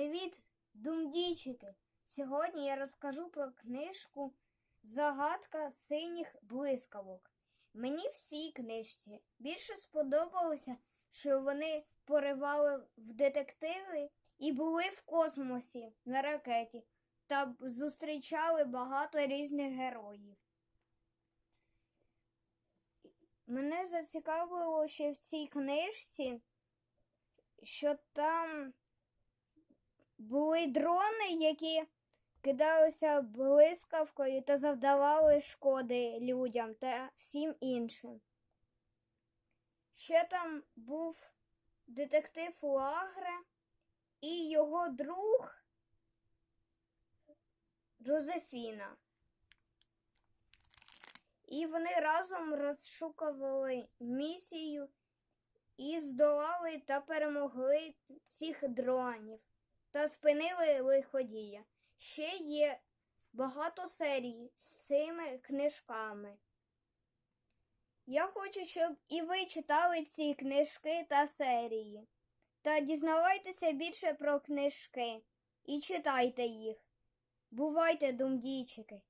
Привіт, думдійчики! Сьогодні я розкажу про книжку Загадка синіх блискавок. Мені в цій книжці більше сподобалося, що вони поривали в детективи і були в космосі на ракеті та зустрічали багато різних героїв. Мене зацікавило ще в цій книжці, що там були дрони, які кидалися блискавкою та завдавали шкоди людям та всім іншим. Ще там був детектив Лагре і його друг Джозефіна. І вони разом розшукували місію і здолали та перемогли цих дронів та спинили лиходія. Ще є багато серій з цими книжками. Я хочу, щоб і ви читали ці книжки та серії. Та дізнавайтеся більше про книжки і читайте їх. Бувайте, думдійчики!